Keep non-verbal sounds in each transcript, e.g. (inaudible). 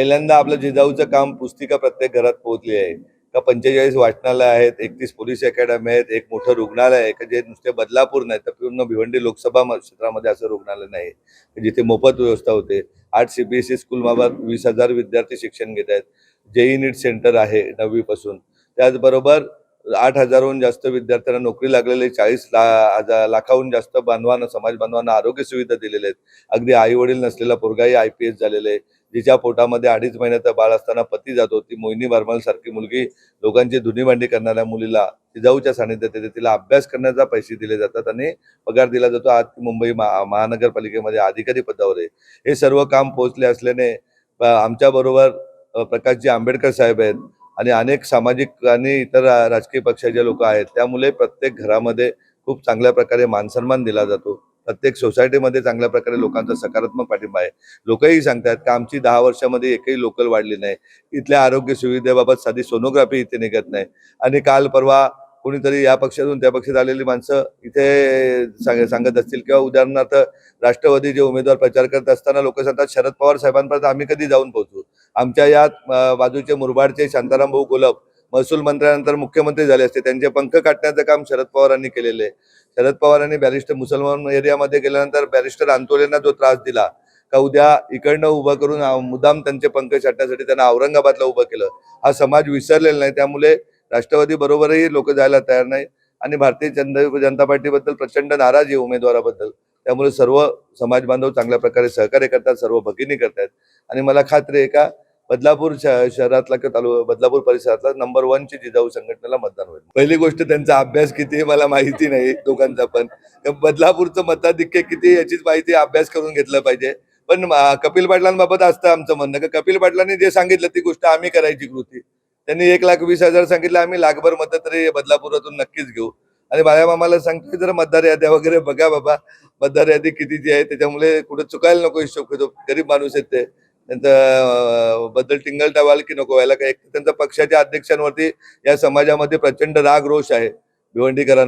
पहिल्यांदा आपलं जिजाऊचं काम पुस्तिका प्रत्येक घरात पोहोचली आहे. का पंचेचाळीस वाचनालय आहेत एकतीस पोलीस अकॅडमी आहेत एक मोठं रुग्णालय आहे का जे नुसते बदलापूर नाही तर पूर्ण भिवंडी लोकसभा क्षेत्रामध्ये असं रुग्णालय नाही जिथे मोफत व्यवस्था होते. आठ सी बी एस ई स्कूलबाबत वीस हजार विद्यार्थी शिक्षण घेत आहेत. जेई नीट सेंटर आहे नववीपासून. त्याचबरोबर आठ हजारहून जास्त विद्यार्थ्यांना नोकरी लागलेली चाळीस ला हजार लाखाहून जास्त बांधवांना समाज बांधवांना आरोग्य सुविधा दिलेल्या आहेत. अगदी आई वडील नसलेला पोरगाही आय पी एस झालेले आहे. जिच्या पोटामध्ये अडीच महिन्याचा बाळ असताना पती जातो ती मोहिनी बारमल सारखी मुलगी लोकांची धुनी मांडी करणाऱ्या मुलीला जिजाऊच्या सानिध्यात येते. तिला अभ्यास करण्याचा पैसे दिले जातात आणि पगार दिला जातो. आज मुंबई महा महानगरपालिकेमध्ये अधिकारी पदावर आहे. हे सर्व काम पोहोचले असल्याने आमच्या बरोबर प्रकाशजी आंबेडकर साहेब आहेत आणि अनेक सामाजिक आणि इतर राजकीय पक्षाचे लोक आहेत. त्यामुळे प्रत्येक घरामध्ये खूप चांगल्या प्रकारे मानसन्मान दिला जातो. प्रत्येक सोसायटीमध्ये चांगल्या प्रकारे लोकांचा सकारात्मक पाठिंबा आहे. लोकही सांगतात का आमची दहा वर्षामध्ये एकही लोकल वाढली नाही. इथल्या आरोग्य सुविधेबाबत साधी सोनोग्राफी इथे निघत नाही. आणि काल परवा कोणीतरी या पक्षातून त्या पक्षात आलेली माणसं इथे सांग सांगत असतील किंवा उदाहरणार्थ राष्ट्रवादीचे उमेदवार प्रचार करत असताना लोक सांगतात शरद पवार साहेबांपर्यंत आम्ही कधी जाऊन पोहोचू? आमच्या या बाजूचे मुरबाडचे शांताराम भाऊ गोलप महसूल मंत्र्यानंतर मुख्यमंत्री झाले असते. त्यांचे पंख काटण्याचं काम शरद पवारांनी केलेले आहे. शरद पवारांनी बॅरिस्टर मुसलमान एरियामध्ये गेल्यानंतर बॅरिस्टर आंतोलेंना जो त्रास दिला का उद्या इकडनं उभं करून मुद्दाम त्यांचे पंख छाटण्यासाठी त्यांना औरंगाबादला उभं केलं. हा समाज विसरलेला नाही. त्यामुळे राष्ट्रवादी बरोबरही लोक जायला तयार नाही. आणि भारतीय जनता जनता पार्टीबद्दल प्रचंड नाराज आहे उमेदवाराबद्दल. त्यामुळे सर्व समाज बांधव चांगल्या प्रकारे सहकार्य करतात सर्व भगिनी करतात आणि मला खात्री आहे का बदलापूर शहरातला किंवा तालु बदलापूर परिसरातला नंबर वनची जिजाऊ संघटनेला मतदान होईल. पहिली गोष्ट त्यांचा अभ्यास किती आहे मला माहिती नाही दोघांचा पण. बदलापूरचं मताधिक्य किती याचीच माहिती अभ्यास करून घेतलं पाहिजे. पण कपिल पाटलांबाबत असतं आमचं म्हणणं. की कपिल पाटलांनी जे सांगितलं ती गोष्ट आम्ही करायची कृती. त्यांनी एक लाख वीस हजार सांगितलं आम्ही लाखभर मतं तरी बदलापुरातून नक्कीच घेऊ. आणि बाळ्या मामाला सांगतो जरा मतदार याद्या वगैरे बघा बाबा. मतदार यादी कितीची आहे? त्याच्यामुळे कुठं चुकायला नको हिशोब घेतो गरीब माणूस आहेत ते. त्यांचं बद्दल टिंगल टवाल की नको व्हायला काय त्यांच्या पक्षाच्या अध्यक्षांवरती या समाजामध्ये प्रचंड राग रोष आहे भिवंडीकरां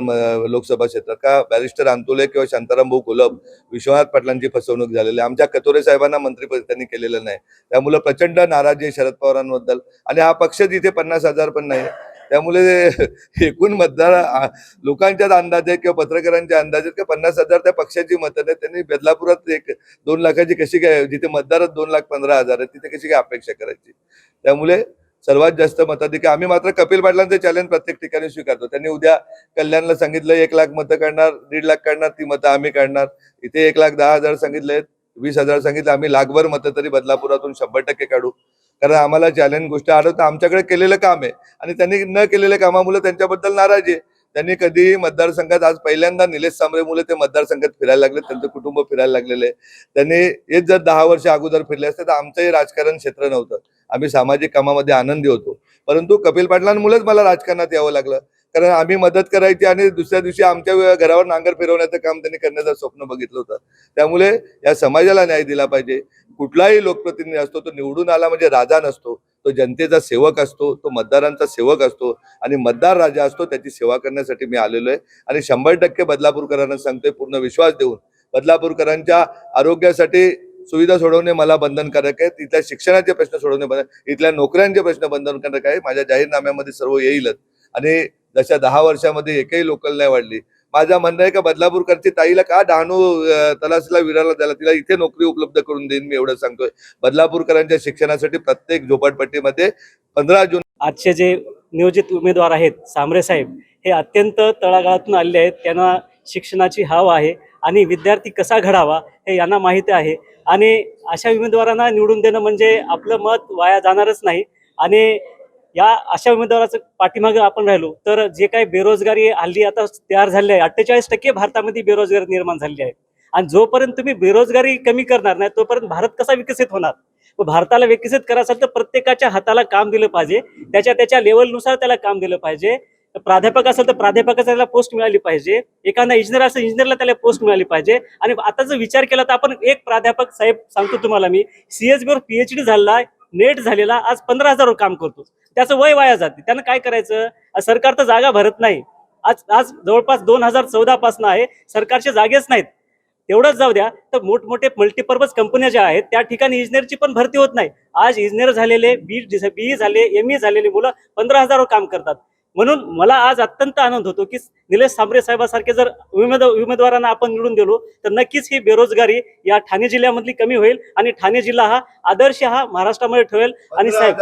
लोकसभा क्षेत्रात. का? बॅरिस्टर अंतुले किंवा शांताराम भाऊ कोलप विश्वनाथ पाटलांची फसवणूक झालेली आहे. आमच्या कतोरे साहेबांना मंत्रीपद त्यांनी केलेलं नाही. त्यामुळे प्रचंड नाराजी आहे शरद पवारांबद्दल. आणि हा पक्ष तिथे पन्नास हजार पण नाही त्यामुळे (laughs) एकूण मतदार आ- लोकांच्याच अंदाजे किंवा पत्रकारांच्या अंदाजे की पन्नास हजार त्या पक्षाची मतं नाही त्यांनी बदलापुरात एक दोन लाखाची कशी काय जिथे मतदारच दोन लाख पंधरा हजार आहेत तिथे कशी काय अपेक्षा करायची? त्यामुळे सर्वात जास्त मताधिकार आम्ही मात्र कपिल पाटलांचे चॅलेंज प्रत्येक ठिकाणी स्वीकारतो. त्यांनी उद्या कल्याणला सांगितलं एक लाख मतं काढणार दीड लाख काढणार ती मतं आम्ही काढणार. इथे एक लाख दहा हजार सांगितले वीस हजार सांगितलं आम्ही लाखभर मतं तरी बदलापुरातून शंभर टक्के काढू. कारण आम्हाला चॅलेंज गोष्ट आढळतं. आमच्याकडे केलेलं काम आहे. आणि त्यांनी न केलेल्या कामामुळे त्यांच्याबद्दल नाराजी आहे. त्यांनी कधीही मतदारसंघात आज पहिल्यांदा निलेश सांबरे मुले ते मतदारसंघात फिरायला लागले. त्यांचं कुटुंब फिरायला लागलेले त्यांनी हेच जर दहा वर्ष अगोदर फिरले असते तर आमचंही राजकारण क्षेत्र नव्हतं. आम्ही सामाजिक कामामध्ये आनंदी होतो. परंतु कपिल पाटलांमुळेच मला राजकारणात यावं लागलं. कारण आम्ही मदत करायची आणि दुसऱ्या दिवशी आमच्या घरावर नांगर फिरवण्याचं काम त्यांनी करण्याचं स्वप्न बघितलं होतं. त्यामुळे या समाजाला न्याय दिला पाहिजे. कुठलाही लोकप्रतिनिधी असतो तो निवडून आला म्हणजे राजा नसतो. तो जनतेचा सेवक असतो तो मतदारांचा सेवक असतो आणि मतदार राजा असतो त्याची सेवा करण्यासाठी मी आलेलो आहे. आणि शंभर टक्के बदलापूरकरांना सांगतोय पूर्ण विश्वास देऊन. बदलापूरकरांच्या आरोग्यासाठी सुविधा सोडवणे मला बंधनकारक आहे. इथल्या शिक्षणाचे प्रश्न सोडवणे बंधन इथल्या नोकऱ्यांचे प्रश्न बंधनकारक आहे. माझ्या जाहीरनाम्यामध्ये सर्व येईलच. आणि जशा दहा वर्षामध्ये एकही लोकल नाही वाढली माझं म्हणणं आहे का बदलापूरकरची ताईला का डहाणू अं, तलासला विराला द्यायला तिला इथे नोकरी उपलब्ध करून देईन मी एवढं सांगतोय. बदलापूरकरांच्या शिक्षणासाठी प्रत्येक झोपडपट्टीमध्ये पंधरा जून आजचे जे नियोजित उमेदवार आहेत सांबरे साहेब हे अत्यंत तळागाळातून आलेले आहेत. त्यांना शिक्षणाची हाव आहे आणि विद्यार्थी कसा घडावा हे यांना माहिती आहे. आणि अशा उमेदवारांना निवडून देणं म्हणजे आपलं मत वाया जाणारच नाही. आणि या अशा उमेदवाराचं पाठीमागे आपण राहिलो तर जे काही बेरोजगारी हल्ली आता तयार झाली आहे अठ्ठेचाळीस टक्के भारतामध्ये बेरोजगारी निर्माण झाली आहे. आणि जोपर्यंत तुम्ही बेरोजगारी कमी करणार नाही तोपर्यंत भारत कसा विकसित होणार? भारताला विकसित करायचं तर प्रत्येकाच्या हाताला काम दिलं पाहिजे त्याच्या त्याच्या लेवलनुसार त्याला काम दिलं पाहिजे. प्राध्यापक असेल तर प्राध्यापकाला त्याला पोस्ट मिळाली पाहिजे एखादा इंजिनियर असेल इंजिनियरला त्याला पोस्ट मिळाली पाहिजे. आणि आता जर विचार केला तर आपण एक प्राध्यापक साहेब सांगतो तुम्हाला मी सीएच वर पीएचडी झालेला नेट झालेला आज पंधरा हजारवर काम करतो. त्याचं वय वाया जाते. त्यानं काय करायचं? सरकार तर जागा भरत नाही. आज आज जवळपास दोन हजार चौदा पासून आहे. सरकारचे जागेच नाहीत. तेवढंच जाऊ द्या. तर मोठमोठे मल्टीपर्पज कंपन्या ज्या आहेत त्या ठिकाणी इंजिनियरची पण भरती होत नाही. आज इंजिनियर झालेले बी बी झाले एम ई झालेली मुलं पंधरा हजारवर काम करतात. म्हणून मला आज अत्यंत आनंद होतो की निलेश सांबरे साहेबासारखे जर उमेद उमेदवारांना आपण निवडून दिलो तर नक्कीच ही बेरोजगारी या ठाणे जिल्ह्यामधली कमी होईल आणि ठाणे जिल्हा हा आदर्श हा महाराष्ट्रामध्ये ठेवेल आणि साहेब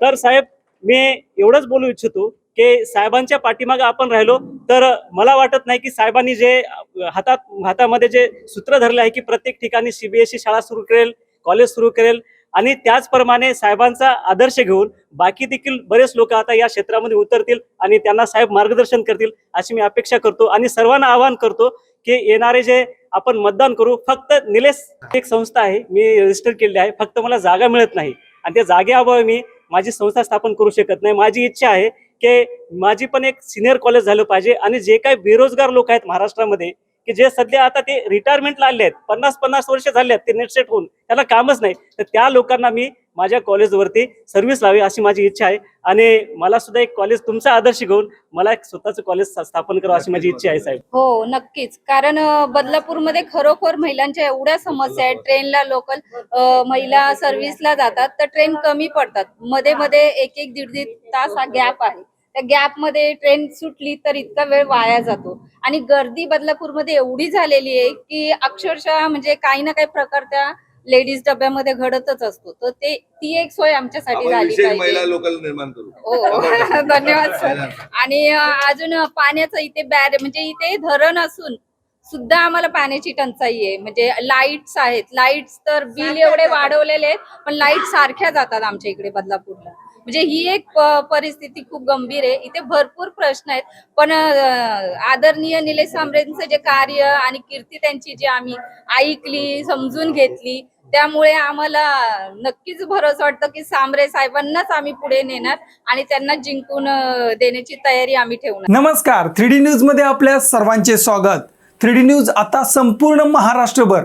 तर साहेब मी एवढंच बोलू इच्छितो की साहेबांच्या पाठीमागे आपण राहिलो तर मला वाटत नाही की साहेबांनी जे हातात हातामध्ये जे सूत्र धरले आहे की प्रत्येक ठिकाणी सीबीएसई शाळा सुरू करेल कॉलेज सुरू करेल आणि त्याचप्रमाणे साहेबांचा आदर्श घेऊन बाकी देखील बरेच लोक आता या क्षेत्रामध्ये उतरतील आणि त्यांना साहेब मार्गदर्शन करतील अशी मी अपेक्षा करतो. आणि सर्वांना आवाहन करतो की येणारे जे आपण मतदान करू फक्त निलेश एक संस्था आहे मी रजिस्टर केलेली आहे फक्त मला जागा मिळत नाही. आणि त्या जागेअभावी मी माझी संस्था स्थापन करू शकत नाही. माझी इच्छा आहे की माझी पण एक सिनियर कॉलेज झालं पाहिजे आणि जे काही बेरोजगार लोक आहेत महाराष्ट्रामध्ये की जे सध्या आता ते रिटायरमेंटला आले आहेत पन्नास पन्नास वर्ष झाले आहेत ते नेटसेट होऊन त्याला कामच नाही. तर त्या लोकांना मी माझ्या कॉलेजवरती सर्व्हिस लावी अशी माझी इच्छा आहे. आणि मला सुद्धा एक कॉलेज तुमचा आदर्श घेऊन मला एक स्वतःचं कॉलेज स्थापन करावं अशी माझी इच्छा आहे साहेब. हो नक्कीच. कारण बदलापूरमध्ये खरोखर महिलांच्या एवढ्या समस्या आहेत. ट्रेनला लोकल महिला सर्व्हिसला जातात तर ट्रेन कमी पडतात. मध्ये मध्ये एक एक दीड दीड तास हा गॅप आहे. त्या गॅपमध्ये ट्रेन सुटली तर इतका वेळ वाया जातो. आणि गर्दी बदलापूरमध्ये एवढी झालेली आहे की अक्षरशः म्हणजे काही ना काही प्रकार त्या लेडीज डब्यामध्ये घडतच असतो. तर ते ती एक सोय आमच्यासाठी झाली विशेष महिला पाहिजे लोकल निर्माण करू. हो धन्यवाद सर. आणि अजून पाण्याचं इथे बॅर म्हणजे इथे धरण असून सुद्धा आम्हाला पाण्याची टंचाई आहे. म्हणजे लाईट्स आहेत. लाईट्स तर बिल एवढे वाढवलेले आहेत पण लाइट सारख्या जातात आमच्या इकडे बदलापूरला. म्हणजे ही एक परिस्थिती खूप गंभीर आहे. इथे भरपूर प्रश्न आहेत. पण आदरणीय निलेश सांबरेंचं जे कार्य आणि कीर्ती त्यांची जी आम्ही ऐकली समजून घेतली त्यामुळे आम्हाला नक्कीच भरोसा वाटतं की सांबरे साहेबांनाच आम्ही पुढे नेणार आणि त्यांना जिंकून देण्याची तयारी आम्ही ठेवणार. नमस्कार. थ्री डी न्यूजमध्ये आपल्या सर्वांचे स्वागत. थ्री डी न्यूज आता संपूर्ण महाराष्ट्रभर.